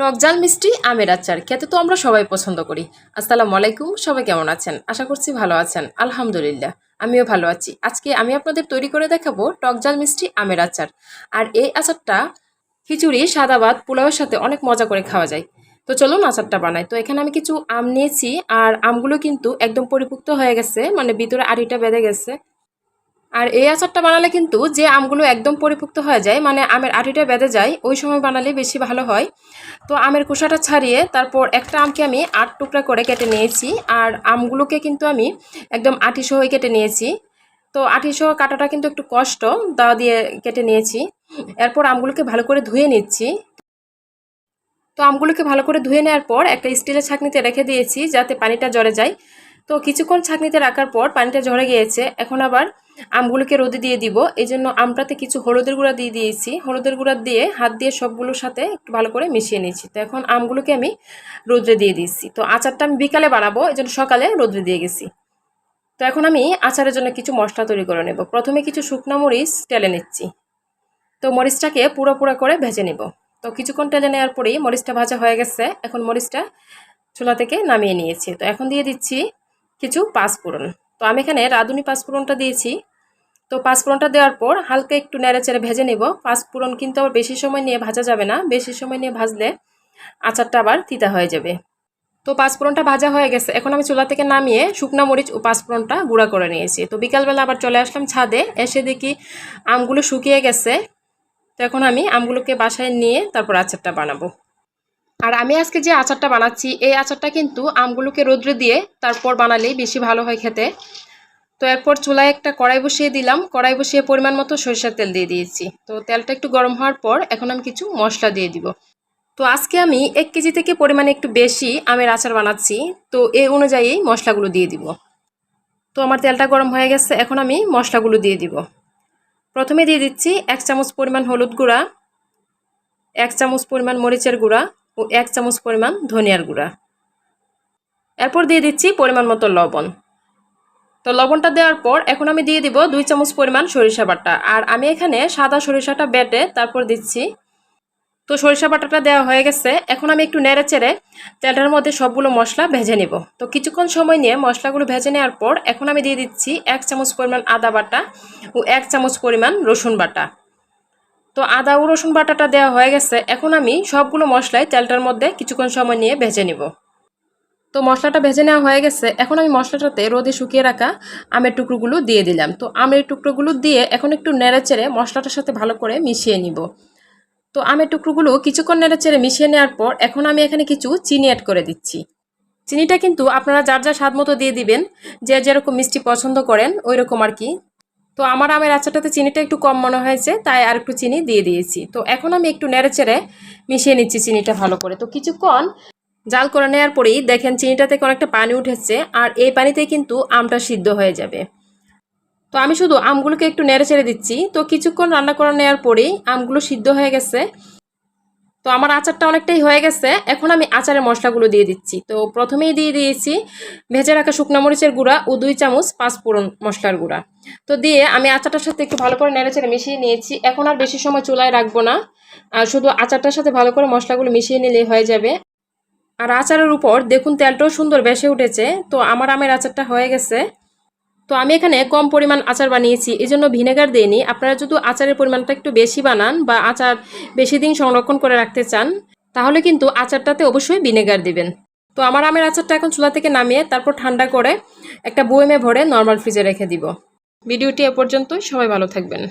টকজাল মিষ্টি, আমের আচার, খেতে তো আমরা সবাই পছন্দ করি। আসসালামু আলাইকুম, সবাই কেমন আছেন? আশা করছি ভালো আছেন। আলহামদুলিল্লাহ, আমিও ভালো আছি। আজকে আমি আপনাদের তৈরি করে দেখাবো টকজাল মিষ্টি, আমের আচার। আর এই আচারটা খিচুড়ি, সাদা ভাত, পোলাওয়ের সাথে অনেক মজা করে খাওয়া যায়। তো চলুন আচারটা বানাই। তো এখানে আমি কিছু আম নিয়েছি, আর আমগুলো কিন্তু একদম পরিপুক্ত হয়ে গেছে মানে ভিতরে আড়িটা বেঁধে গেছে। আর এই আচারটা বানালে কিন্তু যে আমগুলো একদম পরিপুক্ত হয়ে যায় মানে আমের আটিটা বেঁধে যায়, ওই সময় বানালে বেশি ভালো হয়। তো আমের খোসাটা ছাড়িয়ে তারপর একটা আমকে আমি আট টুকরা করে কেটে নিয়েছি আর আমগুলোকে কিন্তু আমি একদম আটি সহ কেটে নিয়েছি। তো আটি সহ কাটাটা কিন্তু একটু কষ্ট দাওয়া দিয়ে কেটে নিয়েছি। এরপর আমগুলোকে ভালো করে ধুয়ে নিচ্ছি। তো আমগুলোকে ভালো করে ধুয়ে নেওয়ার পর একটা স্টিলের ছাঁকনিতে রেখে দিয়েছি যাতে পানিটা জড়ে যায়। তো কিছুক্ষণ ছাঁকনিতে রাখার পর পানিটা ঝরে গিয়েছে, এখন আবার আমগুলোকে রোদে দিয়ে দিব। এই জন্য আমটাতে কিছু হলুদের গুঁড়া দিয়ে দিয়েছি। হলুদের গুঁড়া দিয়ে হাত দিয়ে সবগুলোর সাথে একটু ভালো করে মিশিয়ে নিয়েছি। তো এখন আমগুলোকে আমি রোদ্রে দিয়ে দিয়েছি তো আচারটা আমি বিকালে বানাবো এই জন্য সকালে রোদ্রে দিয়ে গেছি। তো এখন আমি আচারের জন্য কিছু মশলা তৈরি করে নেব। প্রথমে কিছু শুকনো মরিচ টেলে নিচ্ছি। তো মরিচটাকে পুরো পুরো করে ভেজে নেব। তো কিছুক্ষণ টেলে নেওয়ার পরেই মরিচটা ভাজা হয়ে গেছে। এখন মরিচটা চুলা থেকে নামিয়ে নিয়েছি। তো এখন দিয়ে দিচ্ছি কিছু পাঁচফোড়ন তো আমি এখানে রাঁধুনি পাঁচফোড়নটা দিয়েছি। তো পাঁচফোড়নটা দেওয়ার পর হালকা একটু নেড়ে চেড়ে ভেজে নেব। পাঁচফোড়ন কিন্তু আবার বেশি সময় নিয়ে ভাজা যাবে না। বেশি সময় নিয়ে ভাজলে আচারটা আবার তিতা হয়ে যাবে। তো পাঁচফোড়নটা ভাজা হয়ে গেছে। এখন আমি চুলা থেকে নামিয়ে শুকনো মরিচ ও পাঁচফোড়নটা গুঁড়া করে নিয়েছি। তো বিকালবেলা আবার চলে আসলাম ছাদে। এসে দেখি আমগুলো শুকিয়ে গেছে। তো এখন আমি আমগুলোকে বাসায় নিয়ে তারপর আচারটা বানাবো। আর আমি আজকে যে আচারটা বানাচ্ছি, এই আচারটা কিন্তু আমগুলোকে রোদ্রে দিয়ে তারপর বানালেই বেশি ভালো হয় খেতে। তো এরপর চুলায় একটা কড়াই বসিয়ে দিলাম। কড়াই বসিয়ে পরিমাণ মতো সরিষার তেল দিয়ে দিয়েছি। তো তেলটা একটু গরম হওয়ার পর এখন আমি কিছু মশলা দিয়ে দিব। তো আজকে আমি এক কেজি থেকে পরিমাণে একটু বেশি আমের আচার বানাচ্ছি। তো এই অনুযায়ী মশলাগুলো দিয়ে দিব। তো আমার তেলটা গরম হয়ে গেছে, এখন আমি মশলাগুলো দিয়ে দিব। প্রথমে দিয়ে দিচ্ছি এক চামচ পরিমাণ হলুদ গুঁড়া, এক চামচ পরিমাণ মরিচের গুঁড়া ও এক চামচ পরিমাণ ধনিয়ার গুঁড়া। এরপর দিয়ে দিচ্ছি পরিমাণ মতো লবণ। তো লবণটা দেওয়ার পর এখন আমি দিয়ে দিব দুই চামচ পরিমাণ সরিষা বাটা। আর আমি এখানে সাদা সরিষাটা বেটে তারপর দিচ্ছি। তো সরিষা বাটাটা দেওয়া হয়ে গেছে। এখন আমি একটু নেড়ে চেড়ে তেলটার মধ্যে সবগুলো মশলা ভেজে নেব। তো কিছুক্ষণ সময় নিয়ে মশলাগুলো ভেজে নেওয়ার পর এখন আমি দিয়ে দিচ্ছি এক চামচ পরিমাণ আদা বাটা ও এক চামচ পরিমাণ রসুন বাটা। তো আদা ও রসুন বাটাটা দেওয়া হয়ে গেছে। এখন আমি সবগুলো মশলাই তেলটার মধ্যে কিছুক্ষণ সময় নিয়ে ভেজে নিব। তো মশলাটা ভেজে নেওয়া হয়ে গেছে। এখন আমি মশলাটাতে রোদে শুকিয়ে রাখা আমের টুকরোগুলো দিয়ে দিলাম। তো আমের টুকরোগুলো দিয়ে এখন একটু নেড়ে চেড়ে মশলাটার সাথে ভালো করে মিশিয়ে নিব। তো আমের টুকরোগুলো কিছুক্ষণ নেড়ে চেড়ে মিশিয়ে নেওয়ার পর এখন আমি এখানে কিছু চিনি অ্যাড করে দিচ্ছি। চিনিটা কিন্তু আপনারা যার যার স্বাদ মতো দিয়ে দিবেন। যে যেরকম মিষ্টি পছন্দ করেন ওই রকম আর কি তো আমার আমের আচারটাতে চিনিটা একটু কম মনে হয়েছে, তাই আর একটু চিনি দিয়ে দিয়েছি। তো এখন আমি একটু নেড়ে চেড়ে মিশিয়ে নিচ্ছি চিনিটা ভালো করে। তো কিছুক্ষণ জাল করে নেওয়ার পরেই দেখেন চিনিটাতে অনেকটা পানি উঠেছে, আর এই পানিতেই কিন্তু আমটা সিদ্ধ হয়ে যাবে। তো আমি শুধু আমগুলোকে একটু নেড়ে ছেড়ে দিচ্ছি। তো কিছুক্ষণ রান্না করে নেওয়ার পরেই আমগুলো সিদ্ধ হয়ে গেছে। তো আমার আচারটা অনেকটাই হয়ে গেছে। এখন আমি আচারের মশলাগুলো দিয়ে দিচ্ছি। তো প্রথমেই দিয়ে দিয়েছি ভেজে রাখা শুকনো মরিচের গুঁড়া ও দুই চামচ পাঁচফোড়ন মশলার গুঁড়া। তো দিয়ে আমি আচারটার সাথে একটু ভালো করে নেড়ে ছেড়ে মিশিয়ে নিয়েছি। এখন আর বেশি সময় চুলায় রাখব না। আর শুধু আচারটার সাথে ভালো করে মশলাগুলো মিশিয়ে নিলেই হয়ে যাবে। আর আচারের উপর দেখুন তেলটাও সুন্দর বেসে উঠেছে। তো আমার আমের আচারটা হয়ে গেছে। তো আমি এখানে কম পরিমাণ আচার বানিয়েছি এই জন্য ভিনেগার দিইনি। আপনারা যদি আচারের পরিমাণটা একটু বেশি বানান বা আচার বেশি দিন সংরক্ষণ করে রাখতে চান, তাহলে কিন্তু আচারটাতে অবশ্যই ভিনেগার দিবেন। তো আমার আমের আচারটা এখন চুলা থেকে নামিয়ে তারপর ঠান্ডা করে একটা বয়েমে ভরে নর্মাল ফ্রিজে রেখে দিব। ভিডিওটি এ পর্যন্তই, সবাই ভালো থাকবেন।